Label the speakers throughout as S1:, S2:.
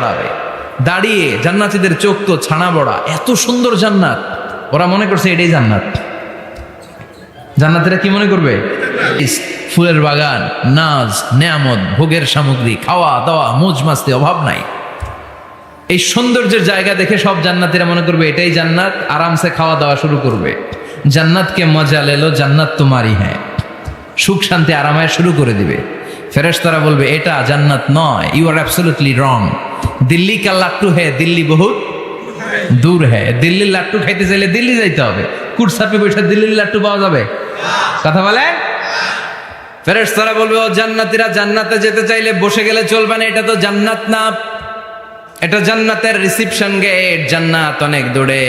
S1: দাঁড়াবে। দাঁড়িয়ে জান্নাতীদের চোখ তো ছানা বড়া। এত সুন্দর জান্নাত। ওরা মনে করছে এটাই জান্নাত। জান্নাতীরা কি মনে করবে? ফুলের বাগান, নাজ, নেয়ামত, ভোগের সামগ্রী, খাওয়া, দাওয়া, মোজ মাস্তি, অভাব নাই। এই সৌন্দর্যের জায়গা দেখে সব জান্নাতীরা মনে করবে এটাই জান্নাত, আরামসে খাওয়া দাওয়া শুরু করবে। জান্নাতকে মজা লেলো, জান্নাত তোমারই হ্যাঁ সুখ শান্তি আরামায় শুরু করে দিবে। ফেরেশতারা বলবে, এটা জান্নাত নয় you are absolutely wrong Delhi কা লাট্টু হ্যাঁ দিল্লি বহুত দূর হ্যাঁ দিল্লির লাট্টু খাইতে চাইলে দিল্লি যাইতে হবে। কুটসাপে বসে দিল্লির লাট্টু পাওয়া যাবে? কথা বলে? ফেরেশতারা বলবে, ও জান্নাতীরা, জান্নাতে যেতে চাইলে বসে গেলে চলবে না, এটা তো জান্নাত না। এটা জান্নাতের রিসিপশন গেট জান্নাত অনেক দূরে।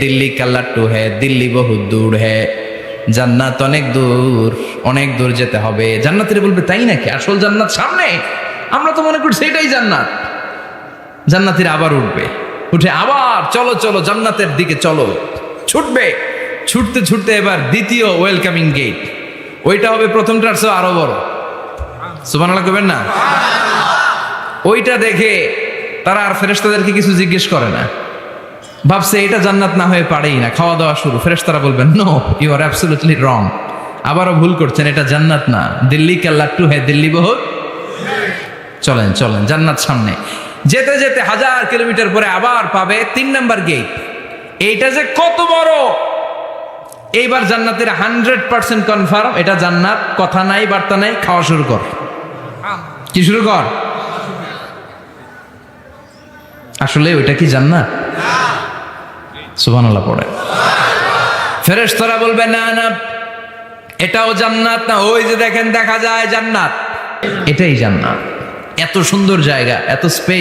S1: দিল্লি কাল্লাট্টু হ্যাঁ দিল্লি বহু দূর হ্যাঁ জান্নাত অনেক দূর অনেক দূর যেতে হবে। জান্নাতের বলবে, তাই নাকি? আসল জান্নাত সামনে? আমরা তো মনে করছি এটাই জান্নাত। জান্নাতির আবার উঠবে। উঠে আবার চলো চলো, জান্নাতের দিকে চলো। ছুটবে। ছুটতে ছুটতে এবার দ্বিতীয় ওয়েলকামিং গেট ওইটা হবে প্রথমটার চেয়ে আরও বড়। সুবানাল্লাহ করবেন না? ওইটা দেখে তারা আর ফেরেশতাদেরকে কিছু জিজ্ঞেস করে না। ভাবছে এটা জান্নাত না হয়ে পারেই না খাওয়া দাওয়া শুরু। ফেরেশতারা বলবেন no you are absolutely wrong আবারও ভুল করছেন, এটা জান্নাত না। দিল্লি কাল্লাট্টু হ্যাঁ দিল্লি বহুত? চলেন চলেন, জান্নাত সামনে। যেতে যেতে হাজার কিলোমিটার পরে আবার পাবে তিন নাম্বার গেট এইটা যে কত বড়! এইবার জান্নাতের হান্ড্রেড পার্সেন্ট কনফার্ম এটা জান্নাত, কথা নাই, বার্তা নাই, খাওয়া শুরু কর। কি শুরু কর? আসলে ওইটা কি জান্নাত? সুবহানাল্লাহ পড়ে। ফেরেশতারা বলবে, না না, এটাও জান্নাত না, ওই যে দেখেন, দেখা যায় জান্নাত। এটাই জান্নাত। এত সুন্দর জায়গা, এত স্পেস